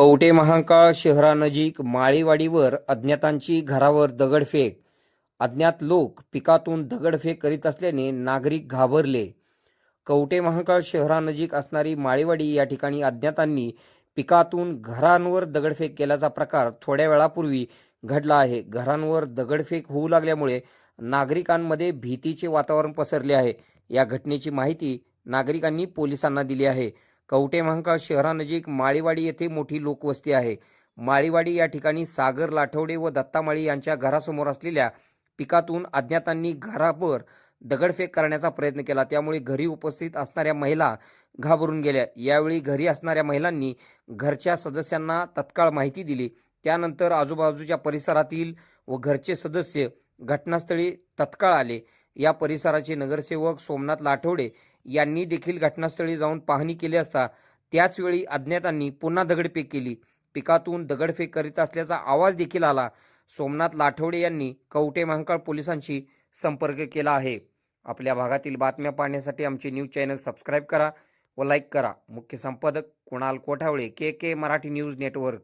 कवटे महांकाळ शहरानजीक माळीवाडीवर अज्ञातांची घरावर दगडफेक. अज्ञात लोक पिकातून दगडफेक करीत असल्याने नागरिक घाबरले. कवटे महांकाळ शहरानजीक असणारी माळीवाडी या ठिकाणी अज्ञातांनी पिकातून घरांवर दगडफेक केल्याचा प्रकार थोड्या वेळापूर्वी घडला आहे. घरांवर दगडफेक होऊ लागल्यामुळे नागरिकांमध्ये भीतीचे वातावरण पसरले आहे. या घटनेची माहिती नागरिकांनी पोलिसांना दिली आहे. कवटे महांकाळ शहरानजीक माळीवाडी येथे मोठी लोकवस्ती आहे. माळीवाडी या ठिकाणी सागर लाठवडे व दत्ता माळी यांच्या घरासमोर असलेल्या पिकातून अज्ञातांनी घरावर दगडफेक करण्याचा प्रयत्न केला. त्यामुळे घरी उपस्थित असणाऱ्या महिला घाबरून गेल्या. यावेळी घरी असणाऱ्या महिलांनी घरच्या सदस्यांना तत्काळ माहिती दिली. त्यानंतर आजूबाजूच्या परिसरातील व घरचे सदस्य घटनास्थळी तत्काळ आले. या परिसराचे नगरसेवक सोमनाथ लाठवडे यांनी देखील घटनास्थळी जाऊन पाहणी केली असता त्याचवेळी अज्ञातांनी पुन्हा दगडफेक केली. पिकातून दगडफेक करीत असल्याचा आवाज देखील आला. सोमनाथ लाठवडे यांनी कवटे महांकाळ पोलिसांशी संपर्क केला आहे. आपल्या भागातील बातम्या पाहण्यासाठी आमचे न्यूज चॅनल सबस्क्राईब करा व लाईक करा. मुख्य संपादक Kunal Kothawale K K Marathi news network.